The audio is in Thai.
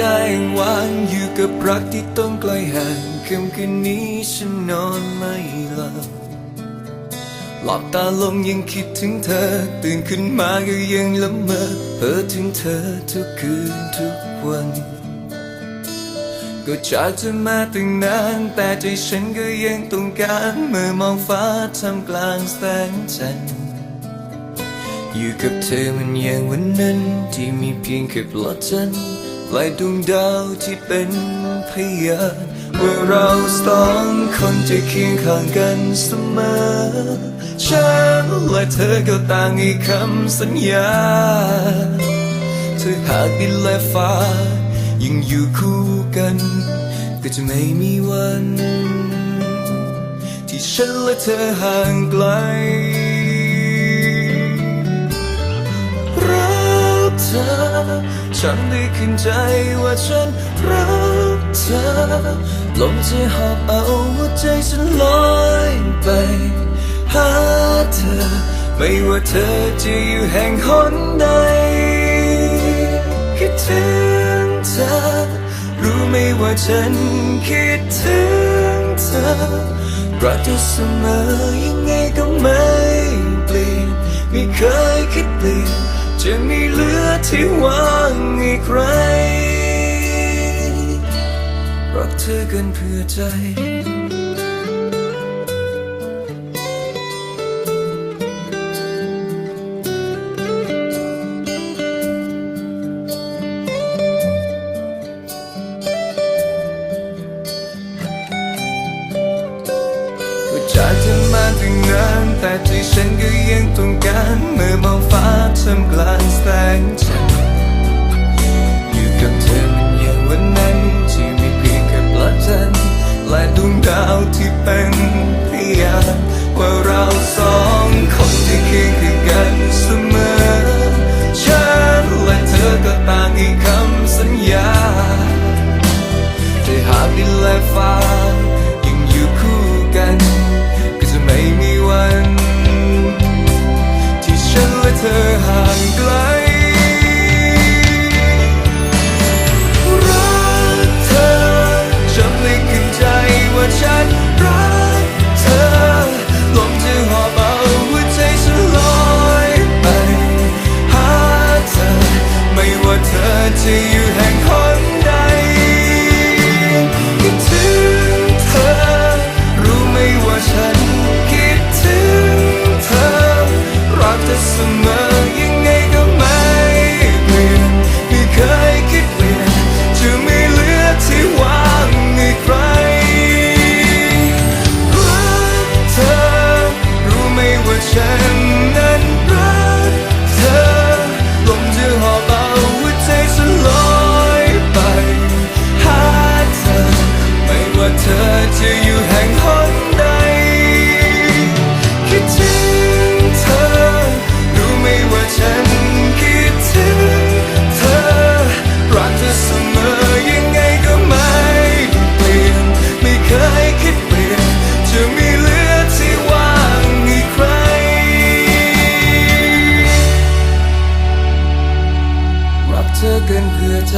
ได้วางอยู่กับรักที่ต้องไกลห่างค่ำคืนนี้ฉันนอนไม่หลับหลับตาลงยังคิดถึงเธอ ตื่นขึ้นมาก็ยังละเมอเพ้อถึงเธอทุกคืนทุกวัน ก็จากเธอมาตั้งนาน แต่ใจฉันก็ยังต้องการเมื่อมองฟ้าทำกลางแสงจันทร์อยู่กับเธอมันอย่างวันนั้น ที่มีเพียงแค่ปลอดจันทร์ ลายดวงดาวที่เป็นพยานว่าเราสองคนจะเคียงข้างกันเสมอ ฉันและเธอก็ต่างให้คำสัญญา เธอหากดินและฟ้า ยังอยู่คู่กัน ก็จะไม่มีวัน ที่ฉันและเธอห่างไกล ฉันได้ขึ้นใจว่าฉันรักเธอลมจะหอบเอาหัวใจฉันลอยไป หาเธอ ไม่ว่าเธอจะอยู่แห่งหนใดคิดถึงเธอ รู้ไหมว่าฉันคิดถึงเธอรักเธอเสมอยังไงก็ไม่เปลี่ยนไม่เคยคิดเปลี่ยน จะมีเหลือที่ว่างให้ใครรักเธอเกันเพื่อใจก็จากเธอาตั้งนานแต่ใจฉันก็ยังต้องการเมื่อมองฟ้าทำกลางแสงจันทร์อยู่กับเธอมันอย่างวันนั้นที่มีเพียงแค่ปลาจันทร์และดวงดาวที่เป็นพยานว่าเราสองคนที่เคียงข้างกันเสมอฉันและเธอก็ต่างให้คำสัญญาแต่หากดินและฟ้า นเพื่อใจ